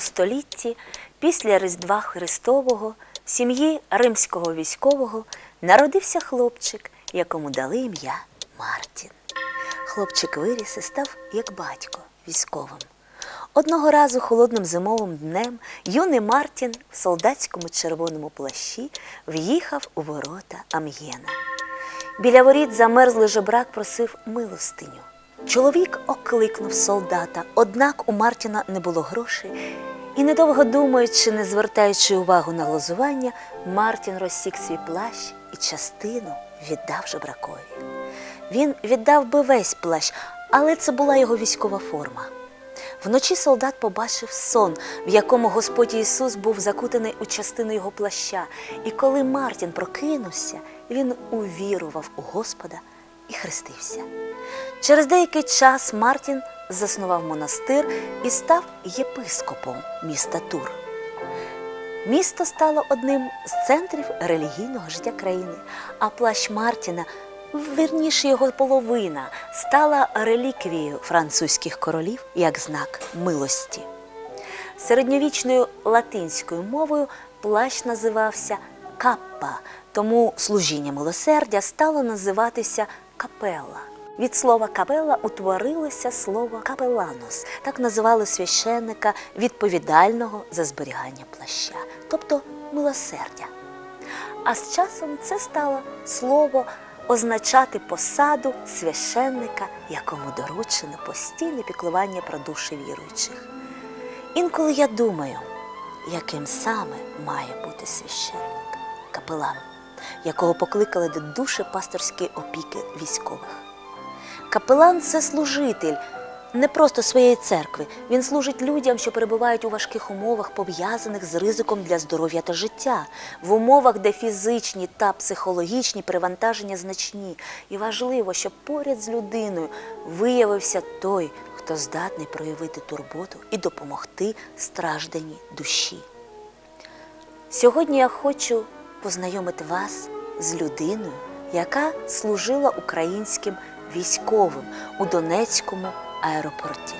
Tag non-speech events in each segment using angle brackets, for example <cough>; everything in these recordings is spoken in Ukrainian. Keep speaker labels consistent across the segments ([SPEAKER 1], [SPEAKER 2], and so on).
[SPEAKER 1] Столітті, після Різдва Христового, сім'ї римського військового народився хлопчик, якому дали ім'я Мартін. Хлопчик виріс і став як батько військовим. Одного разу холодним зимовим днем юний Мартін в солдатському червоному плащі в'їхав у ворота Амьєна. Біля воріт замерзлий жебрак просив милостиню. Чоловік окликнув солдата, однак у Мартіна не було грошей, і, недовго думаючи, не звертаючи увагу на глузування, Мартін розсік свій плащ і частину віддав жебракові. Він віддав би весь плащ, але це була його військова форма. Вночі солдат побачив сон, в якому Господь Ісус був закутаний у частину його плаща, і коли Мартін прокинувся, він увірував у Господа і хрестився. Через деякий час Мартін заснував монастир і став єпископом міста Тур. Місто стало одним з центрів релігійного життя країни, а плащ Мартіна, вірніше його половина, стала реліквією французьких королів як знак милості. Середньовічною латинською мовою плащ називався каппа, тому служіння милосердя стало називатися капелла. Від слова капелла утворилося слово капеланос. Так називали священника відповідального за зберігання плаща, тобто милосердя. А з часом це стало слово означати посаду священника, якому доручено постійне піклування про душі віруючих. Інколи я думаю, яким саме має бути священник, капелан, якого покликали до душі пасторської опіки військових. Капелан це служитель не просто своєї церкви. Він служить людям, що перебувають у важких умовах, пов'язаних з ризиком для здоров'я та життя, в умовах, де фізичні та психологічні перевантаження значні. І важливо, щоб поряд з людиною виявився той, хто здатний проявити турботу і допомогти стражданій душі. Сьогодні я хочу познайомити вас з людиною, яка служила українським військовим у Донецькому аеропорті.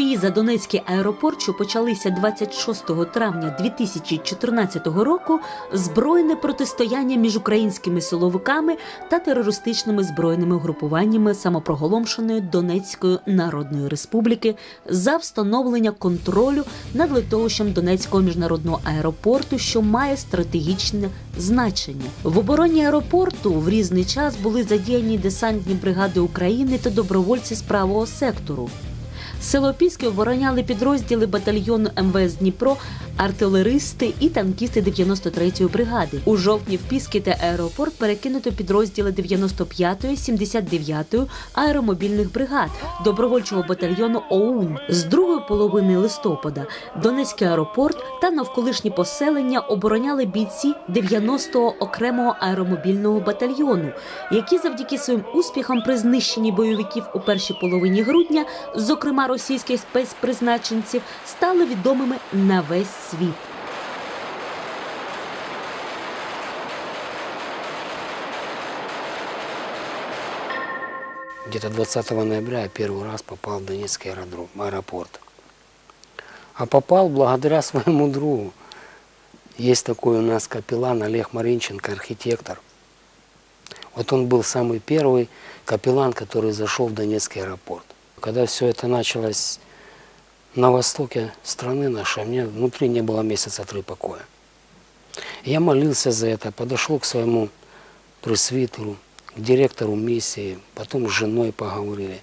[SPEAKER 2] Бої за Донецький аеропорт, що почалися 26 травня 2014 року, збройне протистояння між українськими силовиками та терористичними збройними групуваннями самопроголомшеної Донецької Народної Республіки за встановлення контролю над литовищем Донецького міжнародного аеропорту, що має стратегічне значення. В обороні аеропорту в різний час були задіяні десантні бригади України та добровольці з правого сектору. Село Піски обороняли підрозділи батальйону МВС Дніпро, артилеристи і танкісти 93-ї бригади. У жовтні в Піски та аеропорт перекинуто підрозділи 95-ї, 79-ї аеромобільних бригад добровольчого батальйону ОУН. З другої половини листопада Донецький аеропорт та навколишні поселення обороняли бійці 90-го окремого аеромобільного батальйону, які завдяки своїм успіхам при знищенні бойовиків у першій половині грудня, зокрема російських спецпризначенців, стали відомими на весь світ.
[SPEAKER 3] Где-то 20 ноября я первый раз попал в Донецкий аэродром, аэропорт. А попал благодаря своему <laughs> другу. Есть такой у нас капеллан Олег Маринченко, архитектор. Вот он был самый первый капеллан, который зашел в Донецкий аэропорт. Когда все это началось на востоке страны нашей, мне внутри не было месяца три покоя. Я молился за это, подошел к своему пресвитеру, к директору миссии, потом с женой поговорили.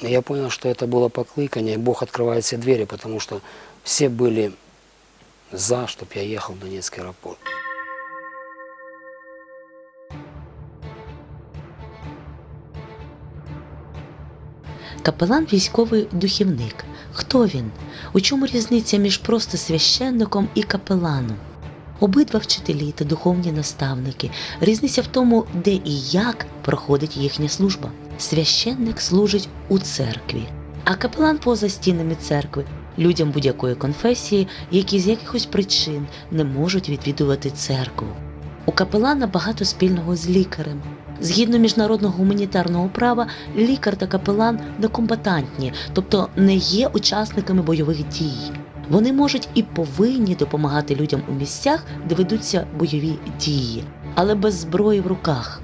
[SPEAKER 3] Я понял, что это было поклыкание, и Бог открывает все двери, потому что все были за, чтобы я ехал в Донецкий аэропорт.
[SPEAKER 2] Капелан військовий духівник. Хто він? У чому різниця між просто священником і капеланом? Обидва вчителі та духовні наставники. Різниця в тому, де і як проходить їхня служба. Священник служить у церкві, а капелан поза стінами церкви людям будь-якої конфесії, які з якихось причин не можуть відвідувати церкву.
[SPEAKER 4] У капелана багато спільного з лікарем. Згідно міжнародного гуманітарного права, лікар та капелан некомбатантні, тобто не є учасниками бойових дій. Вони можуть і повинні допомагати людям у місцях, де ведуться бойові дії, але без зброї в руках.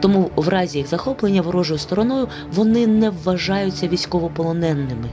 [SPEAKER 4] Тому в разі їх захоплення ворожою стороною вони не вважаються військовополоненими.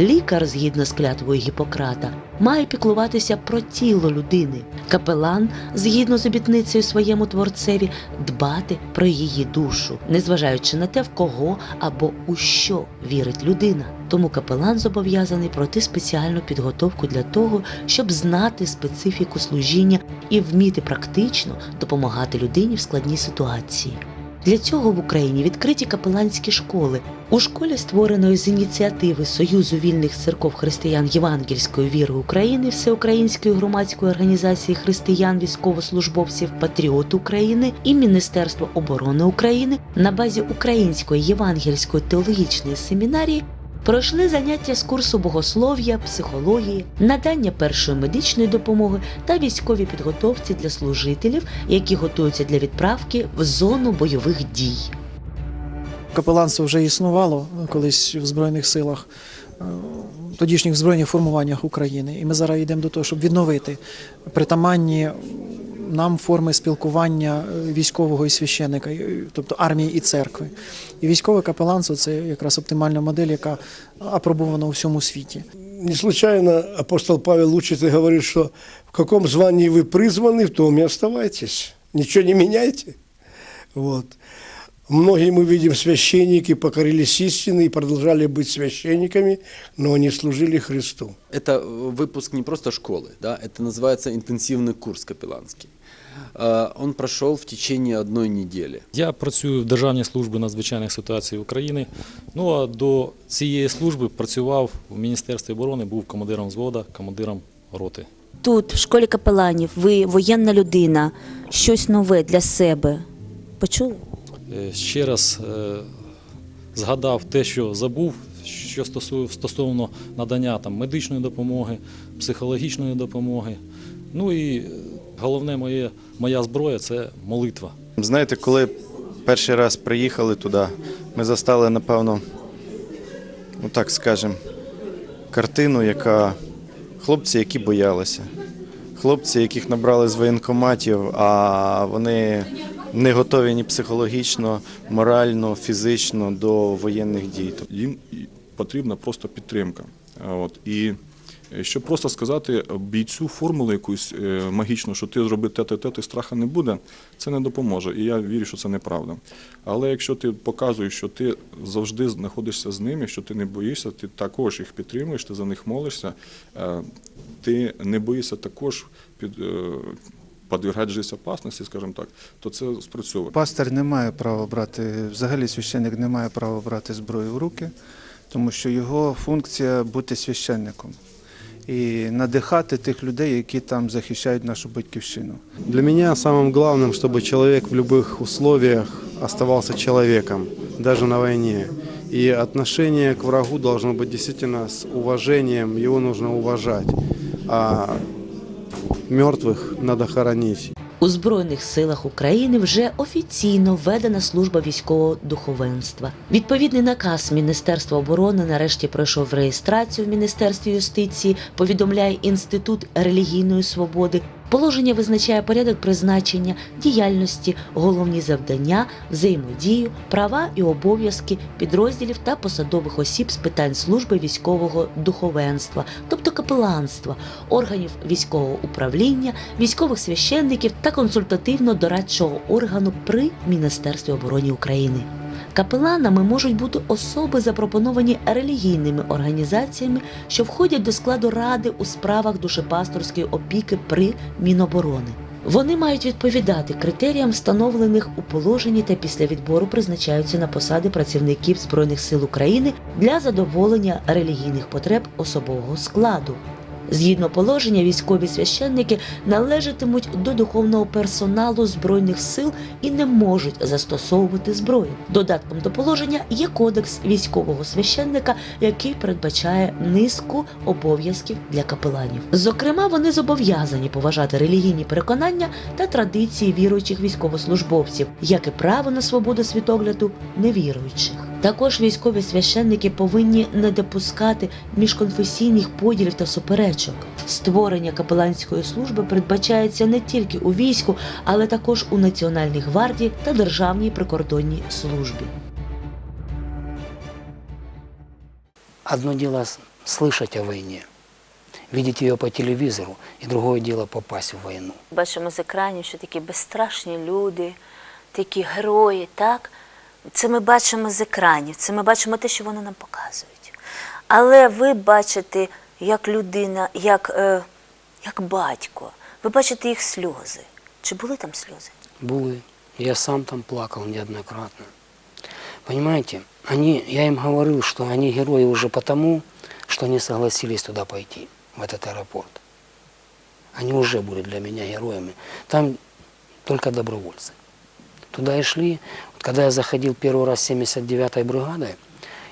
[SPEAKER 4] Лікар, згідно з клятвою Гіппократа, має піклуватися про тіло людини. Капелан, згідно з обітницею своєму творцеві, дбати про її душу, незважаючи на те, в кого або у що вірить людина. Тому капелан зобов'язаний пройти спеціальну підготовку для того, щоб знати специфіку служіння і вміти практично допомагати людині в складній ситуації. Для цього в Україні відкриті капеланські школи. У школі, створеної з ініціативи Союзу вільних церков християн Євангельської віри України, Всеукраїнської громадської організації християн військовослужбовців Патріот України і Міністерства оборони України на базі Української євангельської теологічної семінарії пройшли заняття з курсу богослов'я, психології, надання першої медичної допомоги та військовій підготовці для служителів, які готуються для відправки в зону бойових дій.
[SPEAKER 5] Капеланство вже існувало колись в Збройних силах, е, тодішніх збройних формуваннях України. І ми зараз йдемо до того, щоб відновити притаманні нам форми спілкування е, військового і священника, е, тобто армії і церкви. І військове капеланство це якраз оптимальна модель, яка апробована у всьому світі.
[SPEAKER 6] Не случайно апостол Павел учит и говорит, что в каком звании вы призваны, в том и оставайтесь. Ничего не меняйте. Вот. Многие мы видим, священники покорились истине и продолжали быть священниками, но они служили Христу.
[SPEAKER 7] Это э, выпуск не просто школы, да, это называется интенсивный курс капелланский. Э, Он прошел в течение одной недели.
[SPEAKER 8] Я працюю в Державній службі надзвичайних ситуацій України. Ну а до цієї служби працював в Міністерстві оборони, був командиром взвода, командиром роти.
[SPEAKER 1] Тут, в школі капеланів, ви воєнна людина, щось нове для себе. Почули?
[SPEAKER 8] Е, Ще раз е, згадав те, що забув, що стосовно надання там, медичної допомоги, психологічної допомоги. Ну і головне моє, моя зброя це молитва.
[SPEAKER 9] Знаєте, коли перший раз приїхали туди, ми застали, напевно, ну так скажемо, картину, яка хлопці, які боялися. Хлопці, яких набрали з воєнкоматів, а вони не готові ні психологічно, морально, фізично до воєнних дій.
[SPEAKER 10] їм потрібна просто підтримка. От. І щоб просто сказати бійцю формулу якусь е, магічну, що ти зроби те, те, те, ти страха не буде, це не допоможе. І я вірю, що це неправда. Але якщо ти показуєш, що ти завжди знаходишся з ними, що ти не боїшся, ти також їх підтримуєш, ти за них молишся, е, ти не боїшся також під. е, життя опасності, скажімо так, то це спрацьовує.
[SPEAKER 11] Пастор не має права брати, взагалі священник не має права брати зброю в руки, тому що його функція бути священником і надихати тих людей, які там захищають нашу батьківщину.
[SPEAKER 12] Для меня самым главным, чтобы человек в любых условиях оставался человеком, даже на войне. И отношение к врагу должно быть действительно с уважением, его нужно уважать. А мертвых надо хоронить.
[SPEAKER 4] У Збройних силах України вже офіційно введена служба військового духовенства. Відповідний наказ Міністерства оборони нарешті пройшов реєстрацію в Міністерстві юстиції. Повідомляє Інститут релігійної свободи. Положення визначає порядок призначення, діяльності, головні завдання, взаємодію, права і обов'язки підрозділів та посадових осіб з питань служби військового духовенства, тобто капеланства, органів військового управління, військових священників та консультативно-дорадчого органу при Міністерстві оборони України. Капеланами можуть бути особи, запропоновані релігійними організаціями, що входять до складу ради у справах душепасторської опіки при Міноборони. Вони мають відповідати критеріям, встановлених у положенні та після відбору призначаються на посади працівників Збройних сил України для задоволення релігійних потреб особового складу. Згідно положення, військові священники належатимуть до духовного персоналу збройних сил і не можуть застосовувати зброю. Додатком до положення є кодекс військового священника, який передбачає низку обов'язків для капеланів. Зокрема, вони зобов'язані поважати релігійні переконання та традиції віруючих військовослужбовців, як і право на свободу світогляду невіруючих. Також військові священники повинні не допускати міжконфесійних поділів та суперечок. Створення капеланської служби передбачається не тільки у війську, але також у Національній гвардії та Державній прикордонній службі.
[SPEAKER 3] Одно дело слышать о войне, видеть ее по телевизору, и другое дело попасть в войну.
[SPEAKER 1] Бачимо з екранів, що такі безстрашні люди, такі герої, так? Це ми бачимо з екранів, це ми бачимо те, що вони нам показують. Але ви бачите, як людина, як, е, як батько, ви бачите їх сльози. Чи були там сльози?
[SPEAKER 3] Були. Я сам там плакал неоднократно. Понимаете, они, я им говорил, что они герои уже потому, что они согласились туда пойти, в этот аэропорт. Они уже были для меня героями. Там только добровольцы. Туда и шли. Когда я заходил первый раз с 79-й бригадой,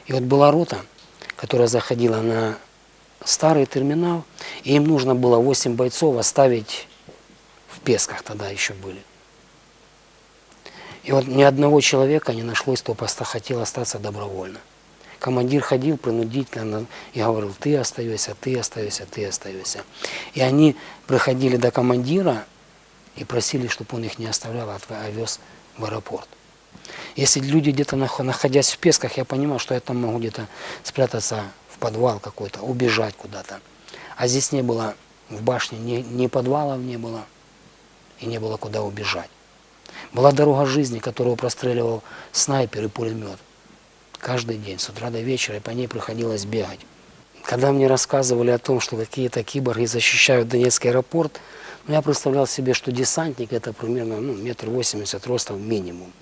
[SPEAKER 3] и вот была рота, которая заходила на старый терминал, и им нужно было 8 бойцов оставить в Песках тогда еще были. И вот ни одного человека не нашлось, кто просто хотел остаться добровольно. Командир ходил принудительно и говорил, ты остаешься, ты остаешься, ты остаешься. И они приходили до командира и просили, чтобы он их не оставлял, а отв- а вез в аэропорт. Если люди где-то, нах- находясь в Песках, я понимаю, что я там могу где-то спрятаться в подвал какой-то, убежать куда-то. А здесь не было в башне, ни, ни подвалов не было, и не было куда убежать. Была дорога жизни, которую простреливал снайпер и пулемет. Каждый день, с утра до вечера, и по ней приходилось бегать. Когда мне рассказывали о том, что какие-то киборги защищают Донецкий аэропорт, ну, я представлял себе, что десантник это примерно ну, метр восемьдесят ростом минимум.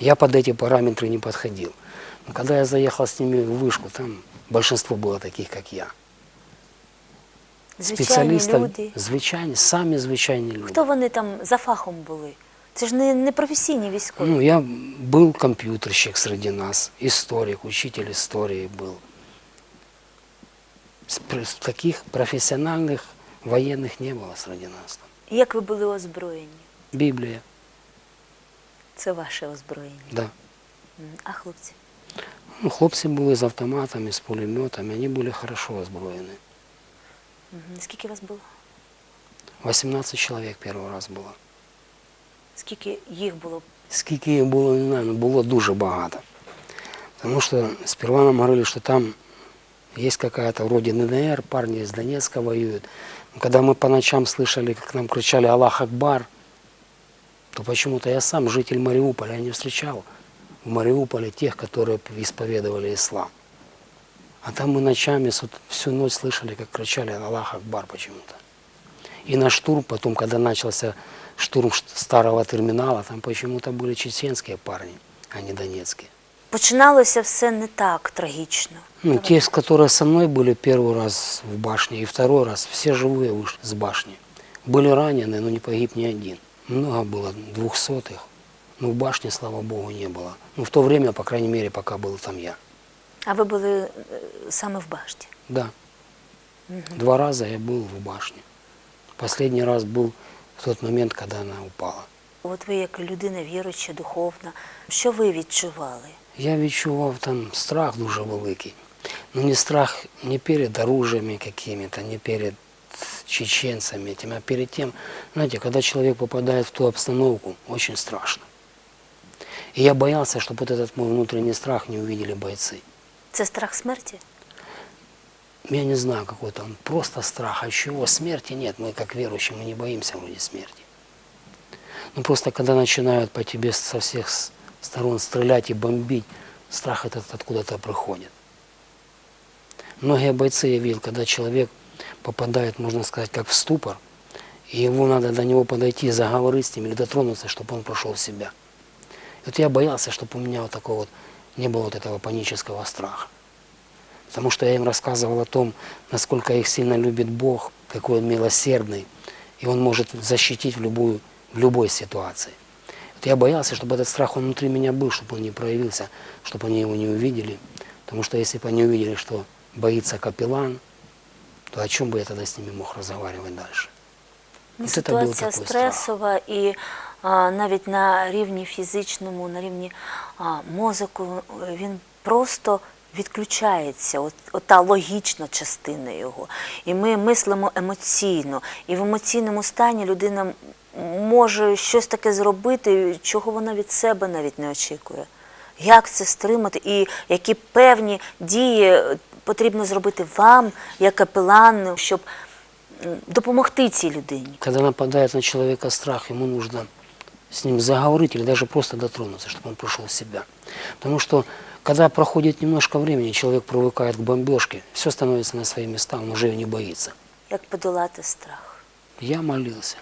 [SPEAKER 3] Я под эти параметры не подходил. Но когда я заехал с ними в вышку, там большинство было таких, как я.
[SPEAKER 1] Звичайні
[SPEAKER 3] Спеціалістів,
[SPEAKER 1] люди.
[SPEAKER 3] звичайні, самі звичайні люди.
[SPEAKER 1] Хто вони там за фахом були? Це ж не, не професійні військові.
[SPEAKER 3] Ну, я был компьютерщик среди нас, историк, учитель истории был. С- пр- с Таких профессиональных военных не было среди нас. там.
[SPEAKER 1] Як ви були озброєні?
[SPEAKER 3] Библия,
[SPEAKER 1] Це ваше озброєння.
[SPEAKER 3] да.
[SPEAKER 1] М, А хлопці?
[SPEAKER 3] Ну, хлопцы были с автоматами, с пулеметами, они были хорошо озброены.
[SPEAKER 1] Мгм. Скільки вас було?
[SPEAKER 3] 18 человек первый раз было.
[SPEAKER 1] Скільки їх було?
[SPEAKER 3] Скільки їх було, не знаю, але було дуже багато. Тому що сперва нам говорили, що там є какая-то вроде ДНР, парни из Донецка воюют. Но когда мы по ночам слышали, как нам кричали «Аллах Акбар», то почему-то я сам, житель Мариуполя, я не встречал в Мариуполе тех, которые исповедовали ислам. А там мы ночами всю ночь слышали, как кричали «Аллах Акбар» почему-то. И на штурм потом, когда начался штурм старого терминала, там почему-то были чеченские парни, а не донецкие.
[SPEAKER 1] Починалося все не так трагічно.
[SPEAKER 3] Ну, те, с- которые со мной были первый раз в башне и второй раз, все живые вышли с башни. Были ранены, но не погиб ни один Много было двухсотых, но в башне, слава богу, не было. Ну, в то время, по крайней мере, пока был там я.
[SPEAKER 1] А ви були е, саме в башті.
[SPEAKER 3] Да. Два раза я был в башне. Последний раз был в тот момент, когда она упала.
[SPEAKER 1] От ви як людина віруюча, духовна. Що ви відчували?
[SPEAKER 3] Я відчував там страх дуже великий. Ну не страх не перед оружиями какими-то, не перед чеченцами этим, а перед тем, знаете, когда человек попадает в ту обстановку, очень страшно. И я боялся, чтобы вот этот мой внутренний страх не увидели бойцы.
[SPEAKER 1] Це страх смерті?
[SPEAKER 3] Я не знаю, какой там просто страх. А чего? Смерти нет. Мы, как верующие, мы не боимся вроде смерти. Ну, просто когда начинают по тебе со всех сторон стрелять и бомбить, страх этот откуда-то приходит. Многие бойцы я видел, когда человек попадает, можно сказать, как в ступор, и его надо до него подойти, заговорить с ним или дотронуться, чтобы он прошел в себя. И вот я боялся, чтобы у меня вот такого вот не было вот этого панического страха. Потому что я им рассказывал о том, насколько их сильно любит Бог, какой Он милосердный, и Он может защитить в, любую, в любой ситуации. Вот я боялся, чтобы этот страх он внутри меня был, чтобы он не проявился, чтобы они его не увидели. Потому что если бы они увидели, что боится капеллан, то о чем бы я тогда с ними мог разговаривать дальше?
[SPEAKER 1] Ну,
[SPEAKER 3] був
[SPEAKER 1] ситуація стресова і а, навіть на рівні фізичному, на рівні а, мозку він просто відключається, от, ота логічна частина його. І ми мислимо емоційно. І в емоційному стані людина може щось таке зробити, чого вона від себе навіть не очікує. Як це стримати і які певні дії потрібно зробити вам, як капелану, щоб м, допомогти цій людині?
[SPEAKER 3] Когда нападает на человека страх, ему нужно с ним заговорить или даже просто дотронуться, чтобы он пришел в себя. Потому что, когда проходит немножко времени, человек привыкает к бомбежке, все становится на свои места, он уже ее не боится.
[SPEAKER 1] Як подолати страх?
[SPEAKER 3] Я молился.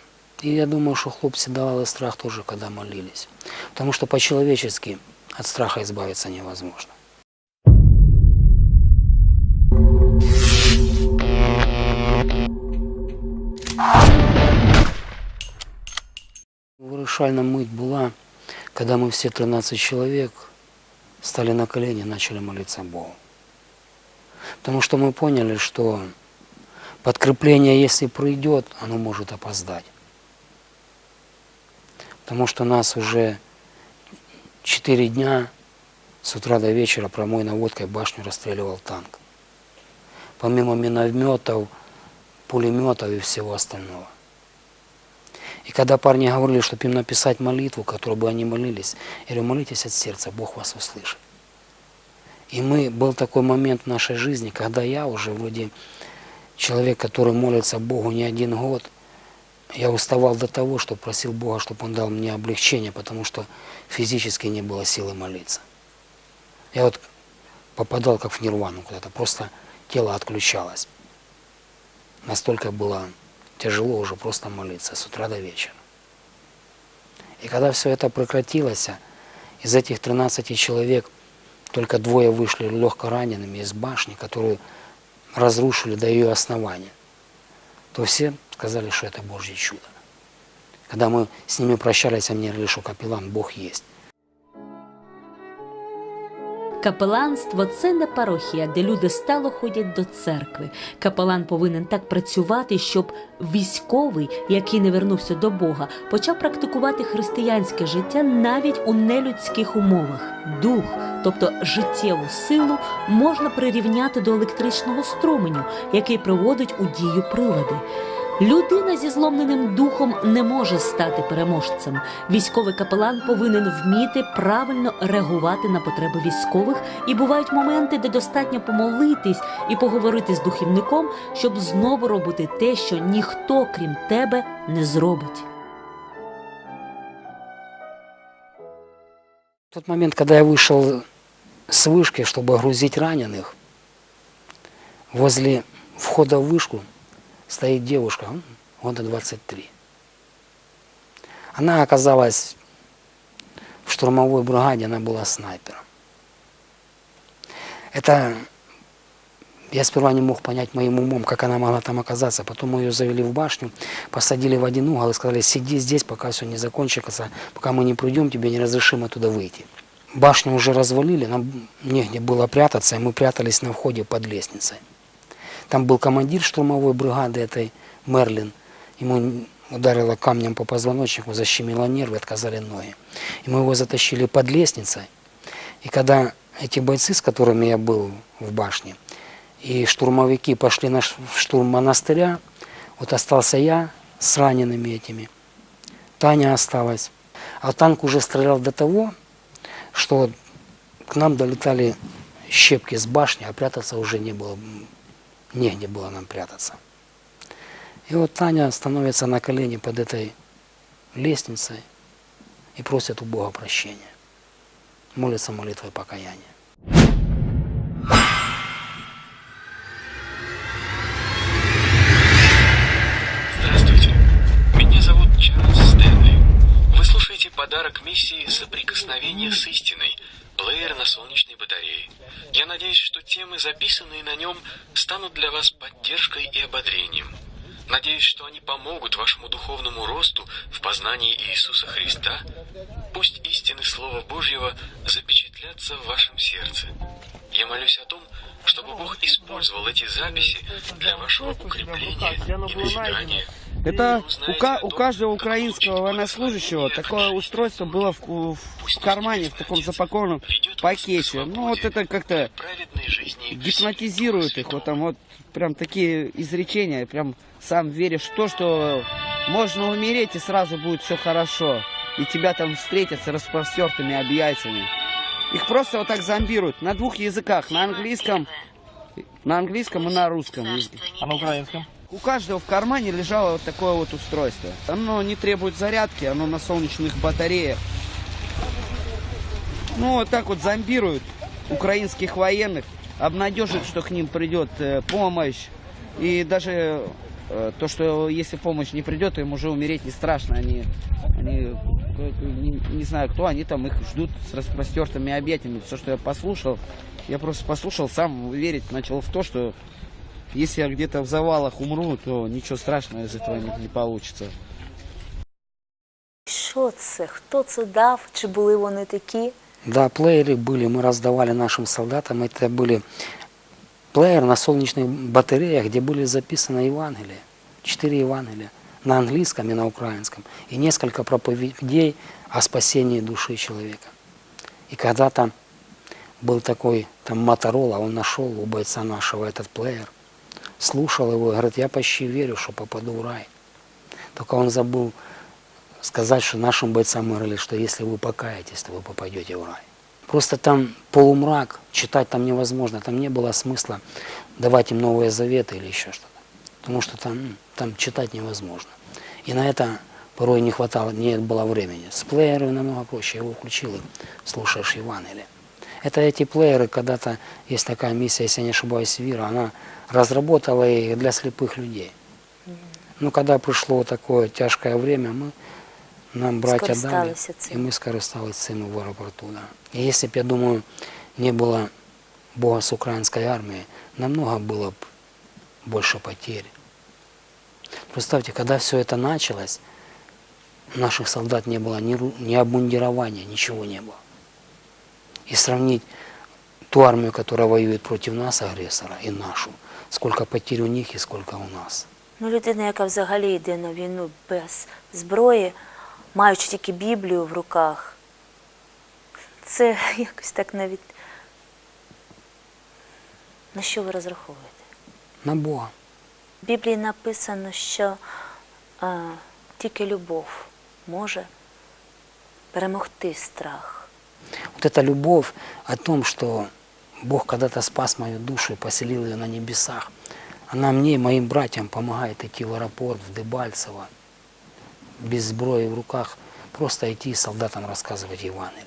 [SPEAKER 3] И я думаю, что хлопцы давали страх тоже, когда молились. Потому что по-человечески от страха избавиться невозможно. Вирішальна мить була, когда мы все 13 человек стали на колени и начали молиться Богу. Потому что мы поняли, что подкрепление, если придет, оно может опоздать. Потому что нас уже 4 дня с утра до вечера промой наводкой башню расстреливал танк. Помимо минометов, пулеметов и всего остального. И когда парни говорили, чтобы им написать молитву, которую бы они молились, я говорю, молитесь от сердца, Бог вас услышит. И мы, был такой момент в нашей жизни, когда я уже вроде человек, который молится Богу не один год, я уставал до того, что просил Бога, чтобы Он дал мне облегчение, потому что физически не было силы молиться. Я вот попадал как в нирвану куда-то, просто тело отключалось. Настолько было тяжело уже просто молиться с утра до вечера. И когда все это прекратилось, из этих 13 человек только двое вышли легко ранеными из башни, которую разрушили до ее основания, то все сказали, что это Божье чудо. Когда мы с ними прощались, они говорили, что капеллан Бог есть.
[SPEAKER 2] Капеланство це не парохія, де люди стало ходять до церкви. Капелан повинен так працювати, щоб військовий, який не вернувся до Бога, почав практикувати християнське життя навіть у нелюдських умовах. Дух, тобто життєву силу, можна прирівняти до електричного струменю, який приводить у дію прилади. Людина зі зломленим духом не може стати переможцем. Військовий капелан повинен вміти правильно реагувати на потреби військових, і бувають моменти, де достатньо помолитись і поговорити з духівником, щоб знову робити те, що ніхто, крім тебе, не зробить.
[SPEAKER 3] В тот момент, когда я вышел с вышки, чтобы грузить раненых, возле входа в вышку Стоит девушка, года 23. Она оказалась в штурмовой бригаде, она была снайпером. Это я сперва не мог понять моим умом, как она могла там оказаться. Потом мы ее завели в башню, посадили в один угол и сказали, сиди здесь, пока все не закончится, пока мы не придем, тебе не разрешим оттуда выйти. Башню уже развалили, нам негде было прятаться, и мы прятались на входе под лестницей. Там был командир штурмовой бригады этой, Мерлин. Ему ударило камнем по позвоночнику, защемило нервы, отказали ноги. И мы его затащили под лестницей. И когда эти бойцы, с которыми я был в башне, и штурмовики пошли на штурм монастыря, вот остался я с ранеными этими. Таня осталась. А танк уже стрелял до того, что к нам долетали щепки с башни, а прятаться уже не было, негде было нам прятаться. И вот Таня становится на колени под этой лестницей и просит у Бога прощения. Молится молитвой покаяния.
[SPEAKER 13] Здравствуйте. Меня зовут Чарльз Стэнли. Вы слушаете подарок миссии «Соприкосновение с истиной» плеер на солнечной батарее. Я надеюсь, что темы, записанные на нем, станут для вас поддержкой и ободрением. Надеюсь, что они помогут вашему духовному росту в познании Иисуса Христа. Пусть истины Слова Божьего запечатлятся в вашем сердце. Я молюсь о том, чтобы Бог использовал эти записи для вашего укрепления и назидания.
[SPEAKER 14] Это у, у каждого украинского военнослужащего такое устройство было в, в кармане, в таком запакованном пакете. Ну, вот это как-то гипнотизирует их. Вот там вот прям такие изречения, прям сам веришь в то, что можно умереть и сразу будет все хорошо. И тебя там встретят с распростертыми объятиями. Их просто вот так зомбируют на двух языках, на английском, на английском и на русском.
[SPEAKER 15] А на украинском?
[SPEAKER 14] У каждого в кармане лежало вот такое вот устройство. Оно не требует зарядки, оно на солнечных батареях. Ну, вот так вот зомбируют украинских военных, обнадеживают, что к ним придет э, помощь. И даже э, то, что если помощь не придет, им уже умереть не страшно. Они, они не, не знаю кто, они там их ждут с распростертыми объятиями. Все, что я послушал, я просто послушал, сам верить начал в то, что если я где-то в завалах умру, то ничего страшного из этого не, не получится.
[SPEAKER 1] Що це? Хто це дав? Чи були вони такі?
[SPEAKER 3] Да, плееры были, мы раздавали нашим солдатам. Это были плеер на солнечных батареях, где были записаны Евангелия. Четыре Евангелия. На английском и на украинском. И несколько проповедей о спасении души человека. И когда-то был такой там Моторола, он нашел у бойца нашего этот плеер, слушал его и говорит, я почти верю, что попаду в рай. Только он забыл сказать, что нашим бойцам говорили, что если вы покаетесь, то вы попадете в рай. Просто там полумрак, читать там невозможно, там не было смысла давать им новые заветы или еще что-то. Потому что там, м, там читать невозможно. И на это порой не хватало, не было времени. С плеерами намного проще, его включил и слушаешь Евангелие. Это эти плееры, когда-то есть такая миссия, если я не ошибаюсь, Вира, она разработала их для слепых людей. Ну, когда пришло такое тяжкое время, мы, нам братья дали, и мы скористались цим в аэропорту. Да. И если бы, я думаю, не было Бога с украинской армией, намного было бы больше потерь. Представьте, когда все это началось, наших солдат не было ни, ни обмундирования, ничего не было. И сравнить ту армию, которая воюет против нас, агрессора, и нашу, сколько потерь у них и сколько у нас.
[SPEAKER 1] Ну, людина, яка взагалі йде на війну без зброї, маючи тільки Біблію в руках, це <laughs> якось так навіть. На що ви розраховуєте?
[SPEAKER 3] На Бога.
[SPEAKER 1] В Біблії написано, що а, тільки любов може перемогти страх.
[SPEAKER 3] Вот эта любовь о том, что Бог когда-то спас мою душу и поселил ее на небесах, она мне и моим братьям помогает идти в аэропорт, в Дебальцево, без сброи в руках, просто идти и солдатам рассказывать Евангелие.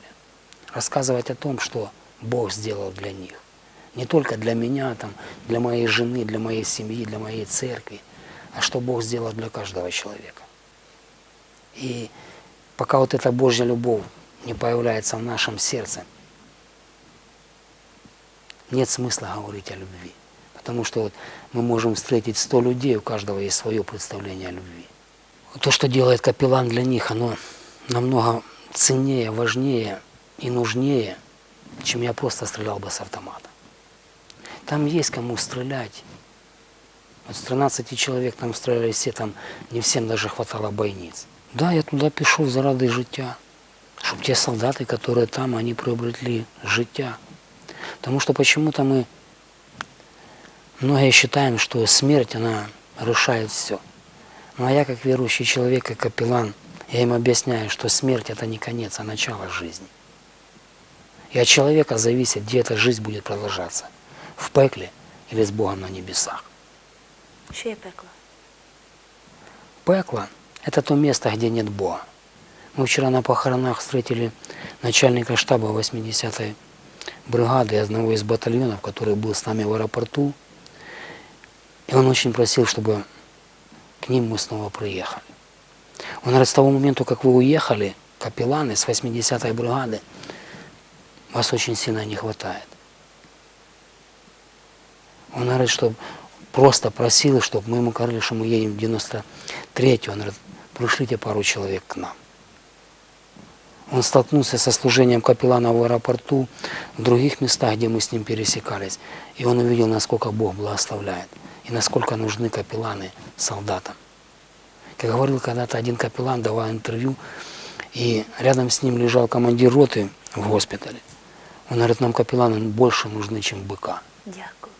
[SPEAKER 3] Рассказывать о том, что Бог сделал для них. Не только для меня, там, для моей жены, для моей семьи, для моей церкви, а что Бог сделал для каждого человека. И пока вот эта Божья любовь не появляется в нашем сердце, нет смысла говорить о любви. Потому что вот мы можем встретить 100 людей, у каждого есть свое представление о любви. То, что делает капеллан для них, оно намного ценнее, важнее и нужнее, чем я просто стрелял бы с автомата. Там есть кому стрелять. Вот с 13 человек там стреляли все, там не всем даже хватало бойниц. Да, я туда пішов заради життя. Щоб те солдаты, которые там, они приобретли життя. Потому что почему-то мы многие считаем, что смерть, она решает все. Ну а я, как верующий человек, как капеллан, я им объясняю, что смерть это не конец, а начало жизни. И от человека зависит, где эта жизнь будет продолжаться. В пекле или с Богом на небесах.
[SPEAKER 1] Є пекло?
[SPEAKER 3] Пекло – это то место, где нет Бога. Мы вчера на похоронах встретили начальника штаба 80-й бригады одного из батальонов, который был с нами в аэропорту. И он очень просил, чтобы к ним мы снова приехали. Он говорит, с того момента, как вы уехали, капелланы с 80-й бригады, вас очень сильно не хватает. Он говорит, что просто просил, чтобы мы ему говорили, что мы едем в 93-й. Он говорит, пришлите пару человек к нам. Он столкнулся со служением капеллана в аэропорту, в других местах, где мы с ним пересекались. И он увидел, насколько Бог благословляет и насколько нужны капелланы солдатам. Как говорил когда-то один капеллан, давая интервью, и рядом с ним лежал командир роты в госпитале. Он говорит, нам капелланы больше нужны, чем быка.
[SPEAKER 1] Дякую.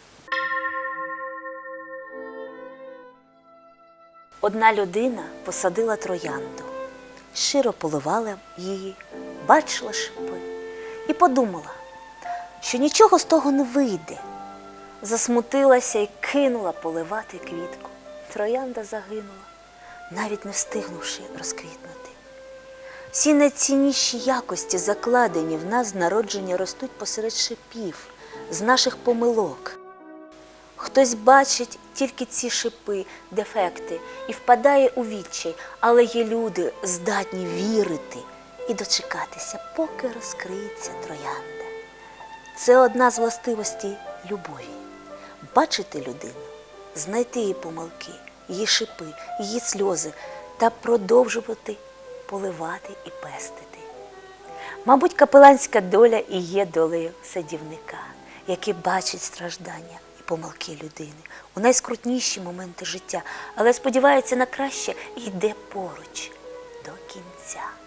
[SPEAKER 1] Одна людина посадила троянду, щиро поливала її, бачила шипи і подумала, що нічого з того не вийде. Засмутилася і кинула поливати квітку. Троянда загинула, навіть не встигнувши розквітнути. Всі найцінніші якості, закладені в нас народження, ростуть посеред шипів, з наших помилок. Хтось бачить тільки ці шипи, дефекти і впадає у відчай, але є люди, здатні вірити і дочекатися, поки розкриється троянда. Це одна з властивостей любові бачити людину, знайти її помилки, її шипи, її сльози та продовжувати поливати і пестити. Мабуть, капеланська доля і є долею садівника, який бачить страждання помилки людини у найскрутніші моменти життя, але сподівається на краще і йде поруч до кінця.